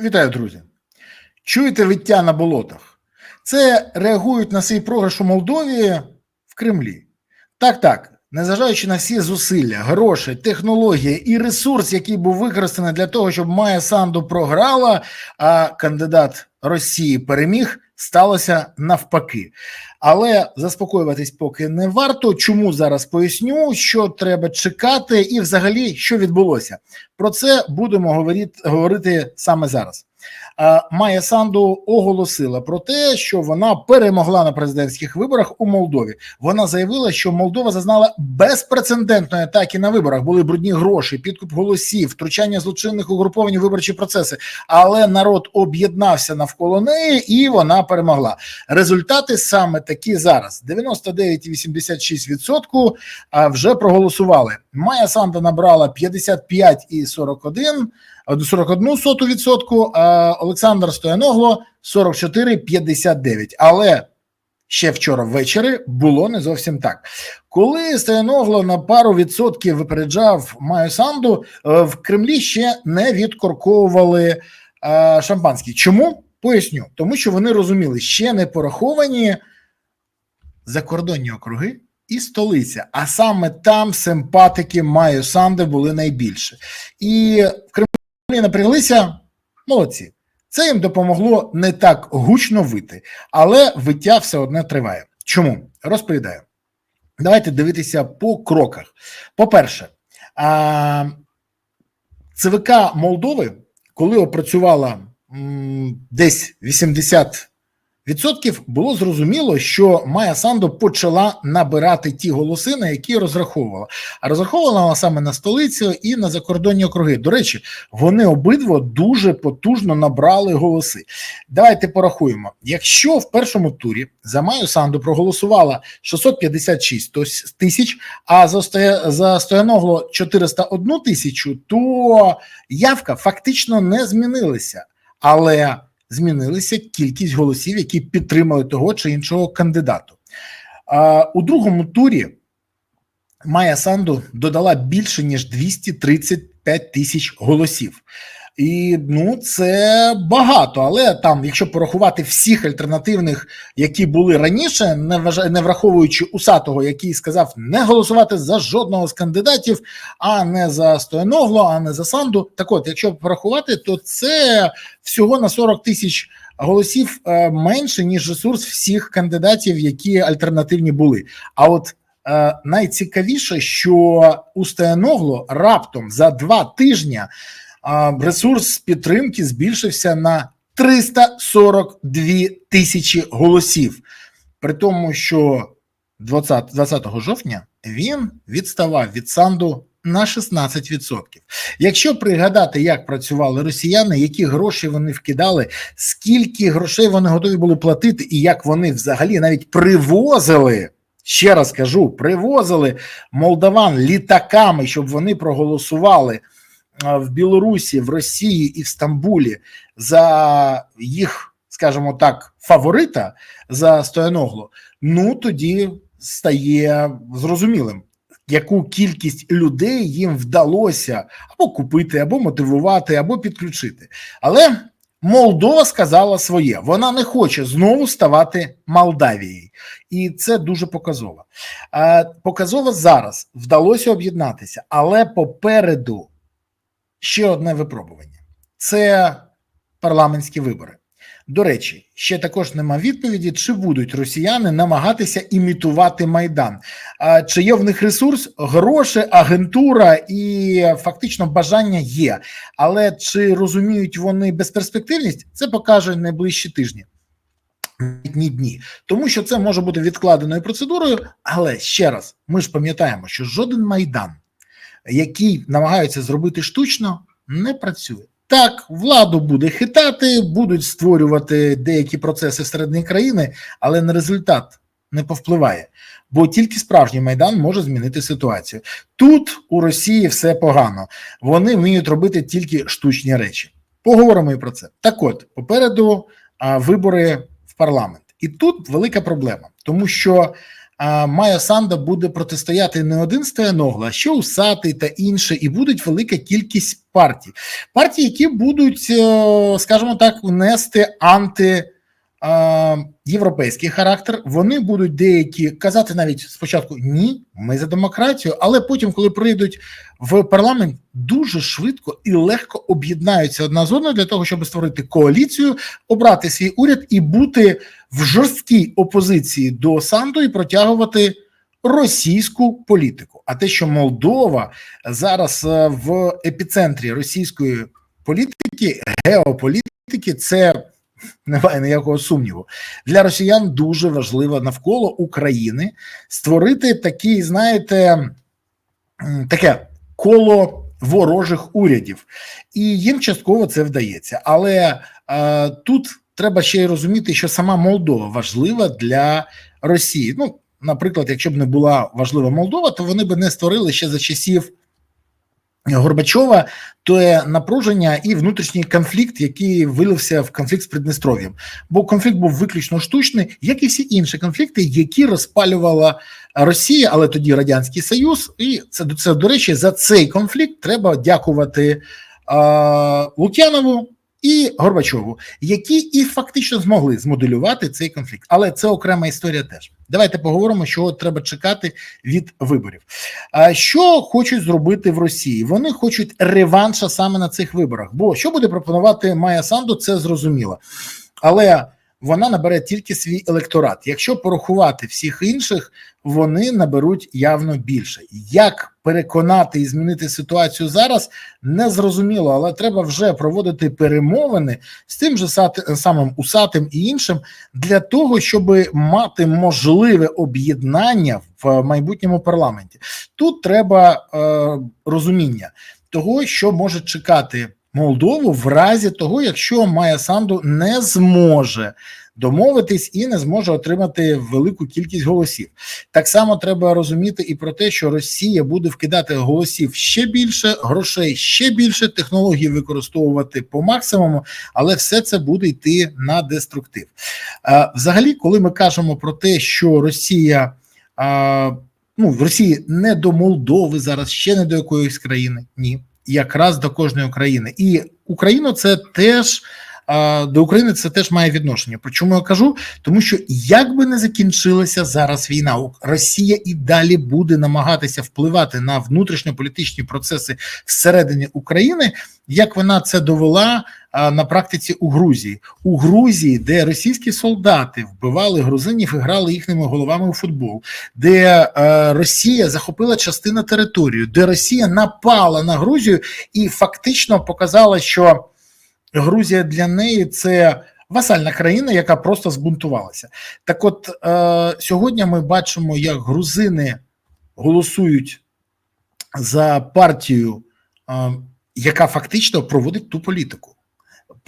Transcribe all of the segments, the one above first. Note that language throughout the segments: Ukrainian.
Вітаю, друзі. Чуєте виття на болотах? Це реагують на свій програш у Молдові в Кремлі. Так, так, незважаючи на всі зусилля, гроші, технології і ресурс, який був використаний для того, щоб Майя Санду програла, а кандидат Росії переміг, сталося навпаки. Але заспокоюватись поки не варто. Чому зараз поясню, що треба чекати, і взагалі що відбулося. Про це будемо говорити, говорити саме зараз. А, Майя Санду оголосила про те, що вона перемогла на президентських виборах у Молдові. Вона заявила, що Молдова зазнала безпрецедентної атаки на виборах. Були брудні гроші, підкуп голосів, втручання злочинних угруповань у виборчі процеси. Але народ об'єднався навколо неї, і вона перемогла. Результати саме такі зараз: 99,86% а, вже проголосували. Майя Санда набрала 55,41%, 41 соту відсотку, а Олександр Стояногло 44,59. Але ще вчора ввечері було не зовсім так. Коли Стояногло на пару відсотків випереджав Майю Санду, е, в Кремлі ще не відкорковували е, шампанські. Чому? Поясню, тому що вони розуміли, ще не пораховані закордонні округи і столиця, а саме там симпатики Майю Санди були найбільше. І в Кремлі напряглися молодці. Це їм допомогло не так гучно вити, але виття все одне триває. Чому? Розповідаю. Давайте дивитися по кроках. По-перше, ЦВК Молдови, коли опрацювала десь 80 відсотків, було зрозуміло, що Майя Санду почала набирати ті голоси, на які розраховувала. А розраховувала вона саме на столицю і на закордонні округи. До речі, вони обидва дуже потужно набрали голоси. Давайте порахуємо. Якщо в першому турі за Майю Санду проголосувала 656 тисяч, а за Стояногло 401 тисячу, то явка фактично не змінилася. Але змінилася кількість голосів, які підтримали того чи іншого кандидату. А, у другому турі Майя Санду додала більше ніж 235 тисяч голосів. І ну це багато, але там, якщо порахувати всіх альтернативних, які були раніше, не враховуючи усатого, який сказав не голосувати за жодного з кандидатів, а не за Стояногло, а не за Санду. Так от, якщо порахувати, то це всього на 40 тисяч голосів е, менше ніж ресурс всіх кандидатів, які альтернативні були. А от е, найцікавіше, що у Стояногло раптом за два тижні ресурс підтримки збільшився на 342 тисячі голосів, при тому, що 20, 20 жовтня він відставав від Санду на 16%. Якщо пригадати, як працювали росіяни, які гроші вони вкидали, скільки грошей вони готові були платити, і як вони взагалі навіть привозили. Ще раз кажу, привозили молдаван літаками, щоб вони проголосували в Білорусі, в Росії і в Стамбулі за їх, скажімо так, фаворита за Стояногло, ну тоді стає зрозумілим, яку кількість людей їм вдалося або купити, або мотивувати, або підключити. Але Молдова сказала своє, вона не хоче знову ставати Молдавією, і це дуже показово. Показово зараз вдалося об'єднатися, але попереду ще одне випробування: це парламентські вибори. До речі, ще також нема відповіді, чи будуть росіяни намагатися імітувати майдан, чи є в них ресурс, гроші, агентура і фактично бажання є. Але чи розуміють вони безперспективність, це покаже найближчі тижні. Дні дні, тому що це може бути відкладеною процедурою. Але ще раз, ми ж пам'ятаємо, що жоден майдан який намагаються зробити штучно, не працює. Так, владу буде хитати, будуть створювати деякі процеси всередині країни, але на результат не повпливає. Бо тільки справжній майдан може змінити ситуацію. Тут у Росії все погано. Вони вміють робити тільки штучні речі. Поговоримо і про це. Так, от попереду вибори в парламент, і тут велика проблема, тому що Майя Санда буде протистояти не один Стояногла, а ще Усатий та інше, і будуть велика кількість партій. Партії, які будуть, е, скажімо так, внести анти. Європейський характер, вони будуть деякі казати навіть спочатку ні, ми за демократію, але потім, коли прийдуть в парламент, дуже швидко і легко об'єднаються одна з одною для того, щоб створити коаліцію, обрати свій уряд і бути в жорсткій опозиції до Санду і протягувати російську політику. А те, що Молдова зараз е, в епіцентрі російської політики, геополітики, це немає ніякого сумніву. Для росіян дуже важливо навколо України створити такий, знаєте, таке коло ворожих урядів, і їм частково це вдається. Але е, тут треба ще й розуміти, що сама Молдова важлива для Росії. Ну, наприклад, якщо б не була важлива Молдова, то вони б не створили ще за часів. Горбачова то напруження і внутрішній конфлікт, який вилився в конфлікт з Придністров'ям. Бо конфлікт був виключно штучний, як і всі інші конфлікти, які розпалювала Росія, але тоді Радянський Союз. І це це до речі, за цей конфлікт треба дякувати е, Лук'янову і Горбачову, які і фактично змогли змоделювати цей конфлікт. Але це окрема історія теж. Давайте поговоримо, що треба чекати від виборів. Що хочуть зробити в Росії? Вони хочуть реванша саме на цих виборах. Бо що буде пропонувати Майя Санду, це зрозуміло. Але вона набере тільки свій електорат. Якщо порахувати всіх інших, вони наберуть явно більше. Як переконати і змінити ситуацію зараз, не зрозуміло, але треба вже проводити перемовини з тим же самим усатим і іншим для того, щоб мати можливе об'єднання в майбутньому парламенті. Тут треба е, розуміння того, що може чекати. Молдову в разі того, якщо Майя Санду не зможе домовитись і не зможе отримати велику кількість голосів. Так само треба розуміти і про те, що Росія буде вкидати голосів ще більше, грошей ще більше, технології використовувати по максимуму, але все це буде йти на деструктив. Взагалі, коли ми кажемо про те, що Росія. Ну, в Росії не до Молдови зараз, ще не до якоїсь країни. Ні якраз до кожної країни, і Україну це теж до України це теж має відношення. Про чому я кажу? Тому що як би не закінчилася зараз війна, Росія і далі буде намагатися впливати на внутрішньополітичні процеси всередині України, як вона це довела на практиці у Грузії. У Грузії, де російські солдати вбивали грузинів і грали їхніми головами у футбол, де е, Росія захопила частину території, де Росія напала на Грузію і фактично показала, що. Грузія для неї це васальна країна, яка просто збунтувалася. Так, от е, сьогодні ми бачимо, як грузини голосують за партію, е, яка фактично проводить ту політику.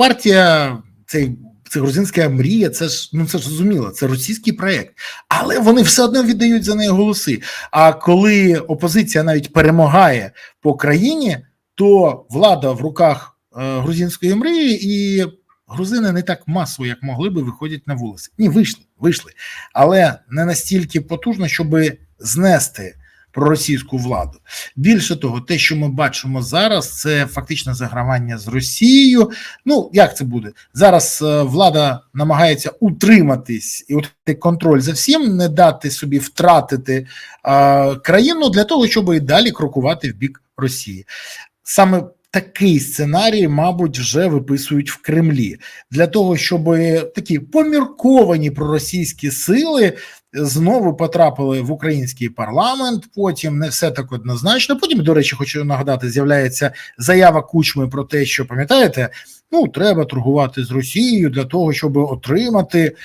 Партія цей. Це грузинська мрія, це ж ну це ж зрозуміло, це російський проєкт, але вони все одно віддають за неї голоси. А коли опозиція навіть перемагає по країні, то влада в руках Е, грузинської мрії, і грузини не так масово, як могли би, виходять на вулиці. Ні, вийшли, вийшли, але не настільки потужно, щоб знести проросійську владу. Більше того, те, що ми бачимо зараз, це фактичне загравання з Росією. Ну як це буде зараз? Е, влада намагається утриматись і отримати контроль за всім, не дати собі втратити а, країну для того, щоб і далі крокувати в бік Росії. Саме Такий сценарій, мабуть, вже виписують в Кремлі для того, щоб такі помірковані проросійські сили знову потрапили в український парламент. Потім не все так однозначно. Потім, до речі, хочу нагадати, з'являється заява кучми про те, що пам'ятаєте, ну треба торгувати з Росією для того, щоб отримати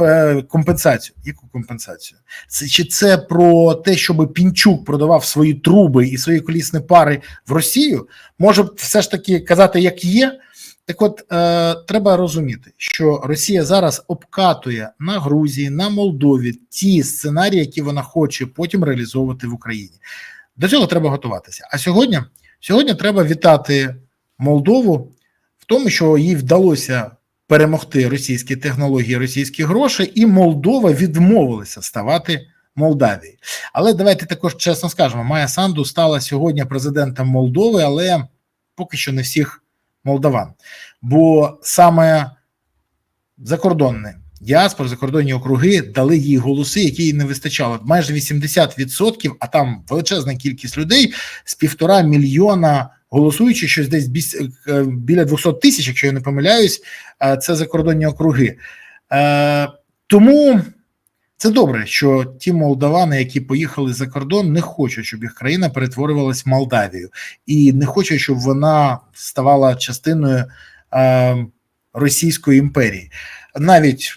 е, компенсацію. Яку компенсацію? Це чи це про те, щоб Пінчук продавав свої труби і свої колісні пари в Росію? Може все ж таки казати, як є. Так, от е, треба розуміти, що Росія зараз обкатує на Грузії, на Молдові ті сценарії, які вона хоче потім реалізовувати в Україні. До цього треба готуватися. А сьогодні, сьогодні треба вітати Молдову в тому, що їй вдалося перемогти російські технології, російські гроші, і Молдова відмовилася ставати Молдавії. Але давайте також чесно скажемо: Майя Санду стала сьогодні президентом Молдови, але поки що не всіх молдаван. Бо саме закордонні діаспори, закордонні округи дали їй голоси, які їй не вистачало. Майже 80%, а там величезна кількість людей з півтора мільйона голосуючих, щось десь е, біля 200 тисяч, якщо я не помиляюсь, е, це закордонні округи. Е, Тому це добре, що ті молдавани, які поїхали за кордон, не хочуть, щоб їх країна перетворювалась в Молдавію, і не хочуть, щоб вона ставала частиною е, Російської імперії, навіть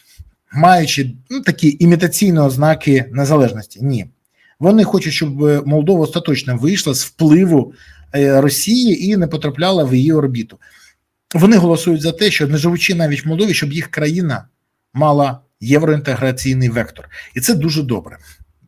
маючи ну, такі імітаційні ознаки незалежності. Ні, вони хочуть, щоб Молдова остаточно вийшла з впливу е, Росії і не потрапляла в її орбіту. Вони голосують за те, що не живучи навіть в Молдові, щоб їх країна мала євроінтеграційний вектор, і це дуже добре.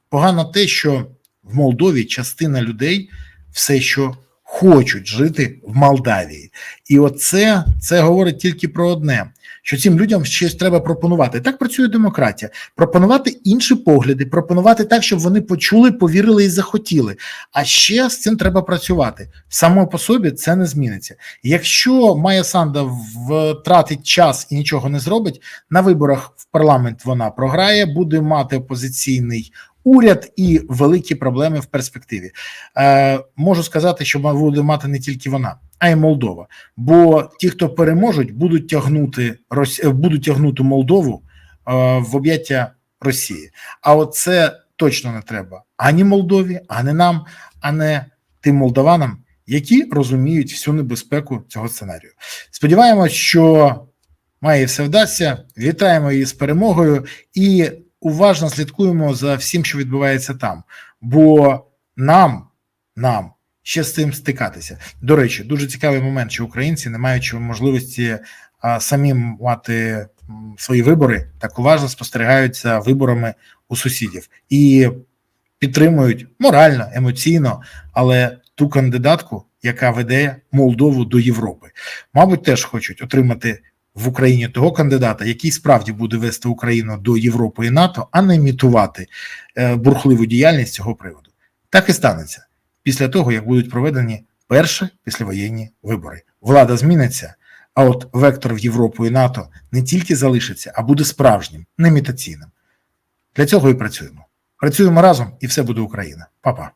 Погано те, що в Молдові частина людей все, що хочуть жити в Молдавії, і оце це говорить тільки про одне: що цим людям щось треба пропонувати. Так працює демократія. Пропонувати інші погляди, пропонувати так, щоб вони почули, повірили і захотіли. А ще з цим треба працювати. Само по собі це не зміниться. Якщо Майя Санда втратить час і нічого не зробить, на виборах в парламент вона програє, буде мати опозиційний уряд і великі проблеми в перспективі. Е, можу сказати, що буде мати не тільки вона, а й Молдова. Бо ті, хто переможуть, будуть тягнути е, будуть тягнути Молдову е, в об'яття Росії. А оце точно не треба ані Молдові, ані нам, а не тим молдаванам, які розуміють всю небезпеку цього сценарію. Сподіваємось, що має все вдасться. Вітаємо її з перемогою і уважно слідкуємо за всім, що відбувається там. Бо нам, нам ще з цим стикатися. До речі, дуже цікавий момент, що українці, не маючи можливості а, самим мати свої вибори, так уважно спостерігають за виборами у сусідів і підтримують морально, емоційно, але ту кандидатку, яка веде Молдову до Європи, мабуть, теж хочуть отримати в Україні того кандидата, який справді буде вести Україну до Європи і НАТО, а не імітувати е, бурхливу діяльність цього приводу. Так і станеться після того, як будуть проведені перші післявоєнні вибори. Влада зміниться, а от вектор в Європу і НАТО не тільки залишиться, а буде справжнім, не імітаційним. Для цього і працюємо. Працюємо разом, і все буде Україна. Па-па.